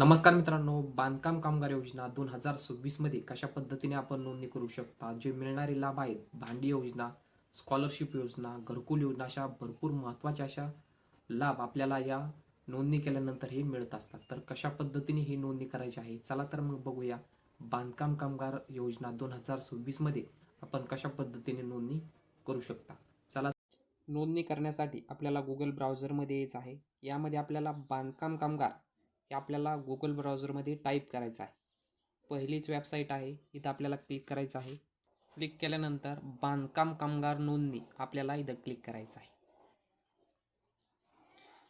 नमस्कार मित्रांनो बांधकाम कामगार योजना दोन हजार सव्वीसमध्ये कशा पद्धतीने आपण नोंदणी करू शकता? जे मिळणारे लाभ आहेत भांडी योजना स्कॉलरशिप योजना घरकुल योजना अशा भरपूर महत्त्वाच्या अशा लाभ आपल्याला या नोंदणी केल्यानंतर हे मिळत असतात. तर कशा पद्धतीने ही नोंदणी करायची आहे? चला तर मग बघूया बांधकाम कामगार योजना दोन हजार सव्वीसमध्ये आपण कशा पद्धतीने नोंदणी करू शकता? चला नोंदणी करण्यासाठी आपल्याला गुगल ब्राउझरमध्ये यायचं आहे. यामध्ये आपल्याला बांधकाम कामगार हे आपल्याला गुगल ब्राउझरमध्ये टाईप करायचं आहे. पहिलीच वेबसाईट आहे इथं आपल्याला क्लिक करायचं आहे. क्लिक केल्यानंतर बांधकाम कामगार नोंदणी आपल्याला इथं क्लिक करायचं आहे.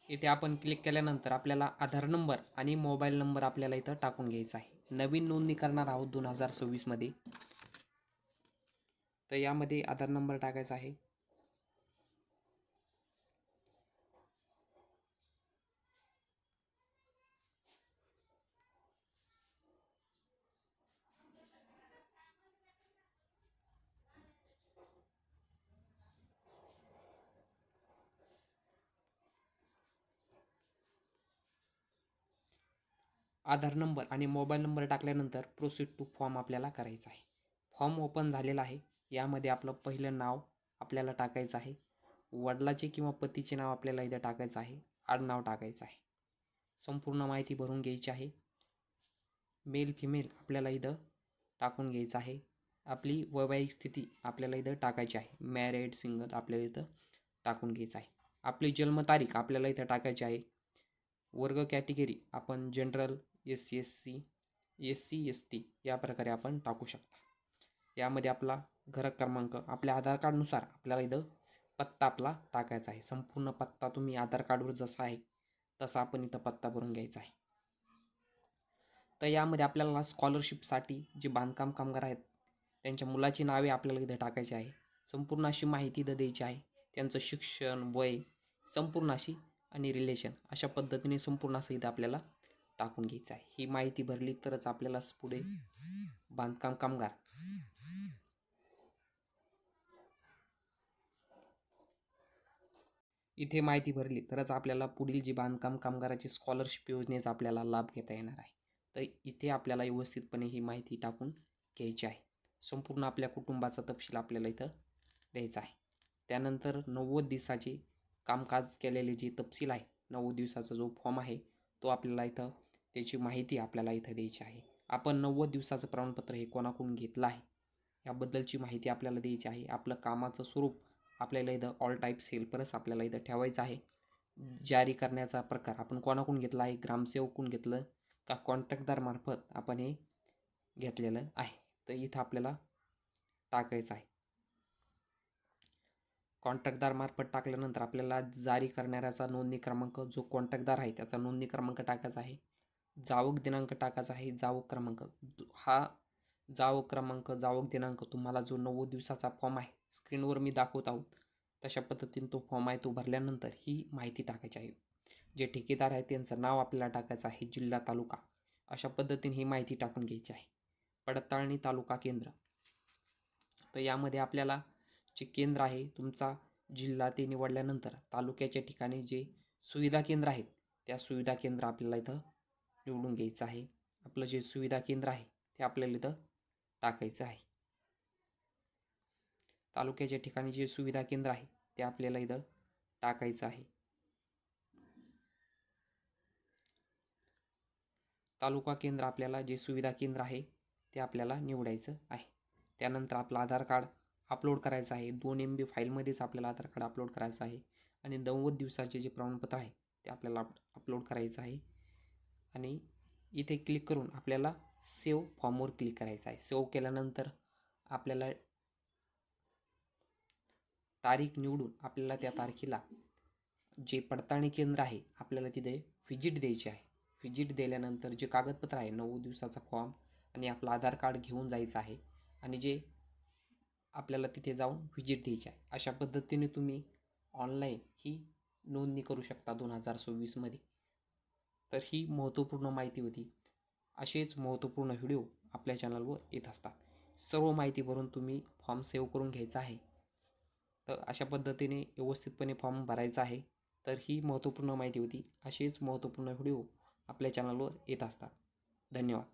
इथे आपण क्लिक केल्यानंतर आपल्याला आधार नंबर आणि मोबाईल नंबर आपल्याला इथं टाकून घ्यायचा आहे. नवीन नोंदणी करणार आहोत दोन हजार सव्वीसमध्ये. तर यामध्ये आधार नंबर टाकायचा आहे. आधार नंबर आणि मोबाईल नंबर टाकल्यानंतर प्रोसीड टू फॉर्म आपल्याला करायचा आहे. फॉर्म ओपन झालेला आहे. यामध्ये आपलं पहिलं नाव आपल्याला टाकायचं आहे. वडिलाचे किंवा पतीचे नाव आपल्याला इथं टाकायचं आहे. आडनाव टाकायचं आहे. संपूर्ण माहिती भरून घ्यायची आहे. मेल फिमेल आपल्याला इथं टाकून घ्यायचं आहे. आपली वैवाहिक स्थिती आपल्याला इथं टाकायची आहे. मॅरिड सिंगल आपल्याला इथं टाकून घ्यायचं आहे. आपली जन्मतारीख आपल्याला इथं टाकायची आहे. वर्ग कॅटेगरी आपण general S C S C S C S T या प्रकारे आपण टाकू शकता. यामध्ये आपला घर क्रमांक आपल्या आधार कार्डनुसार आपल्याला इथं पत्ता आपला टाकायचा आहे. संपूर्ण पत्ता तुम्ही आधार कार्डवर जसा आहे तसा आपण इथं पत्ता भरून घ्यायचा आहे. तर यामध्ये आपल्याला स्कॉलरशिपसाठी जे बांधकाम कामगार आहेत त्यांच्या मुलाची नावे आपल्याला इथं टाकायची आहे. संपूर्ण अशी माहिती इथं द्यायची आहे. त्यांचं शिक्षण वय संपूर्ण अशी आणि रिलेशन अशा पद्धतीने संपूर्ण असं इथं आपल्याला टाकून घ्यायचं आहे. ही माहिती भरली तरच आपल्याला पुढे बांधकाम कामगार. इथे माहिती भरली तरच आपल्याला पुढील जी बांधकाम कामगाराची स्कॉलरशिप योजनेचा आपल्याला लाभ घेता येणार आहे. तर इथे आपल्याला व्यवस्थितपणे ही माहिती टाकून घ्यायची आहे. संपूर्ण आपल्या कुटुंबाचा तपशील आपल्याला इथं द्यायचा आहे. त्यानंतर नव्वद दिवसाची कामकाज केलेले जे तपशील आहे नव्वद दिवसाचा जो फॉर्म आहे तो आपल्याला इथं त्याची माहिती आपल्याला इथं द्यायची आहे. आपण नव्वद दिवसाचं प्रमाणपत्र हे कोणाकडून घेतलं आहे? याबद्दलची माहिती आपल्याला द्यायची आहे. आपलं कामाचं स्वरूप आपल्याला इथं ऑल टाईप्स हेल्परच आपल्याला इथं ठेवायचं आहे. जारी करण्याचा प्रकार आपण कोणाकडून घेतला आहे? ग्रामसेवकून घेतलं का कॉन्ट्रॅक्टदारमार्फत आपण हे घेतलेलं आहे? तर इथं आपल्याला टाकायचं आहे. कॉन्ट्रॅक्टदारमार्फत टाकल्यानंतर आपल्याला जारी करणाऱ्याचा नोंदणी क्रमांक जो कॉन्ट्रॅक्टदार आहे त्याचा नोंदणी क्रमांक टाकायचा आहे. जावक दिनांक टाकायचा आहे जावक क्रमांक. हा जावक क्रमांक जावक दिनांक तुम्हाला जो नव्वद दिवसाचा फॉर्म आहे स्क्रीनवर मी दाखवत आहोत. तशा पद्धतीने तो फॉर्म आहे तो भरल्यानंतर ही माहिती टाकायची आहे. जे ठेकेदार आहे त्यांचं नाव आपल्याला टाकायचं आहे जिल्हा तालुका. अशा पद्धतीने ही माहिती टाकून घ्यायची आहे. पडताळणी तालुका केंद्र. तर यामध्ये आपल्याला जे केंद्र आहे तुमचा जिल्हा ते निवडल्यानंतर तालुक्याच्या ठिकाणी जे सुविधा केंद्र आहेत त्या सुविधा केंद्र आपल्याला इथं निवडून घ्यायचं आहे. आपलं जे सुविधा केंद्र आहे ते आपल्याला इथं टाकायचं आहे. तालुक्याच्या ठिकाणी जे सुविधा केंद्र आहे ते आपल्याला इथं टाकायचं आहे. तालुका केंद्र आपल्याला जे सुविधा केंद्र आहे ते आपल्याला निवडायचं आहे. त्यानंतर आपलं आधार कार्ड अपलोड करायचं आहे. दोन एम बी फाईलमध्येच आपल्याला आधार कार्ड अपलोड करायचं आहे. आणि नव्वद दिवसाचे जे प्रमाणपत्र आहे ते आपल्याला अपलोड करायचं आहे. आणि इथे क्लिक करून आपल्याला सेव फॉर्मवर क्लिक करायचं आहे. सेव केल्यानंतर आपल्याला तारीख निवडून आपल्याला त्या तारखेला जे पडताळणी केंद्र आहे आपल्याला तिथे व्हिजिट द्यायची आहे. व्हिजिट दिल्यानंतर जे कागदपत्र आहे नव्वद दिवसाचा फॉर्म आणि आपलं आधार कार्ड घेऊन जायचं आहे. आणि जे आपल्याला तिथे जाऊन व्हिजिट द्यायची आहे. अशा पद्धतीने तुम्ही ऑनलाईन ही नोंदणी करू शकता दोन हजार सव्वीसमध्ये तर ही महत्त्वपूर्ण माहिती होती. असेच महत्त्वपूर्ण व्हिडिओ आपल्या चॅनलवर येत असतात. सर्व माहिती भरून तुम्ही फॉर्म सेव्ह करून घ्यायचा आहे. तर अशा पद्धतीने व्यवस्थितपणे फॉर्म भरायचा आहे. तर ही महत्त्वपूर्ण माहिती होती. असेच महत्त्वपूर्ण व्हिडिओ आपल्या चॅनलवर येत असतात. धन्यवाद.